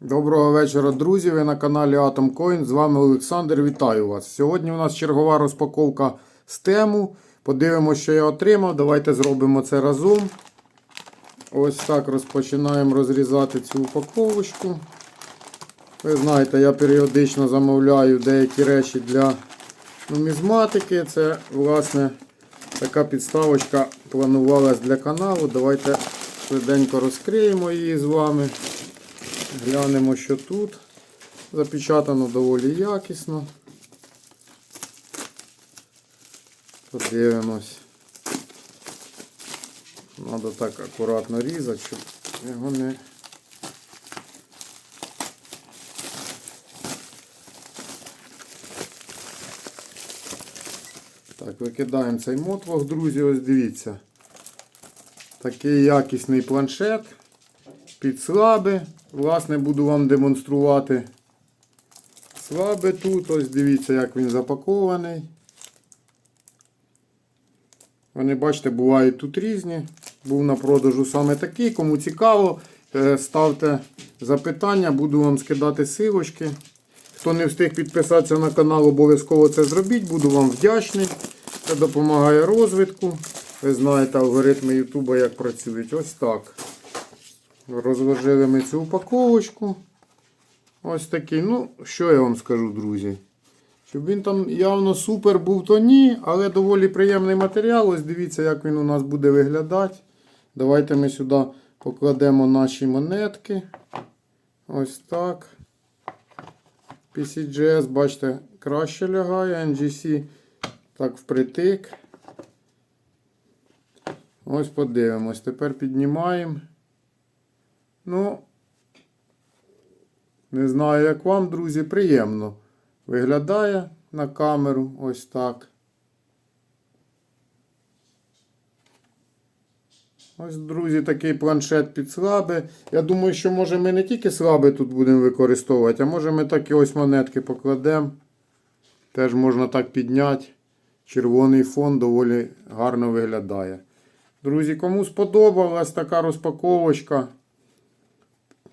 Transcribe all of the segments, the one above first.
Доброго вечора, друзі. Ви на каналі Atom Coin. З вами Олександр. Вітаю вас. Сьогодні у нас чергова розпаковка з тему. Подивимося, що я отримав. Давайте зробимо це разом. Ось так розпочинаємо розрізати цю упаковочку. Ви знаєте, я періодично замовляю деякі речі для нумізматики. Це, власне, така підставочка планувалась для каналу. Давайте швиденько розкриємо її з вами. Глянемо, що тут. Запечатано доволі якісно. Подивимось. Треба так акуратно різати, щоб його не... Так, викидаємо цей мотвох, друзі, ось дивіться. Такий якісний планшет під слаби. Власне, буду вам демонструвати слаби тут. Ось дивіться, як він запакований. Вони, бачите, бувають тут різні. Був на продажу саме такий. Кому цікаво, е, ставте запитання, буду вам скидати силочки. Хто не встиг підписатися на канал, обов'язково це зробіть. Буду вам вдячний. Це допомагає розвитку. Ви знаєте алгоритми Ютуба, як працюють. Ось так. Розложили ми цю упаковочку. Ось такий. Ну, що я вам скажу, друзі? Щоб він там явно супер був, то ні, але доволі приємний матеріал. Ось дивіться, як він у нас буде виглядати. Давайте ми сюди покладемо наші монетки. Ось так. PCGS, бачите, краще лягає. NGC так впритик. Ось подивимось. Тепер піднімаємо. Ну, не знаю, як вам, друзі, приємно виглядає на камеру ось так. Ось, друзі, такий планшет під слаби. Я думаю, що може ми не тільки слаби тут будемо використовувати, а може ми так і ось монетки покладемо. Теж можна так підняти. Червоний фон доволі гарно виглядає. Друзі, кому сподобалась така розпаковочка,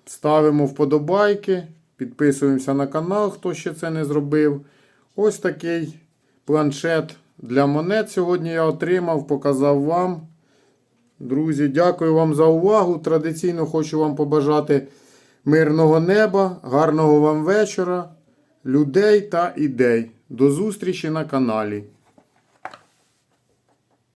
ставимо вподобайки, підписуємося на канал, хто ще це не зробив. Ось такий планшет для монет сьогодні я отримав, показав вам. Друзі, дякую вам за увагу. Традиційно хочу вам побажати мирного неба, гарного вам вечора, людей та ідей. До зустрічі на каналі.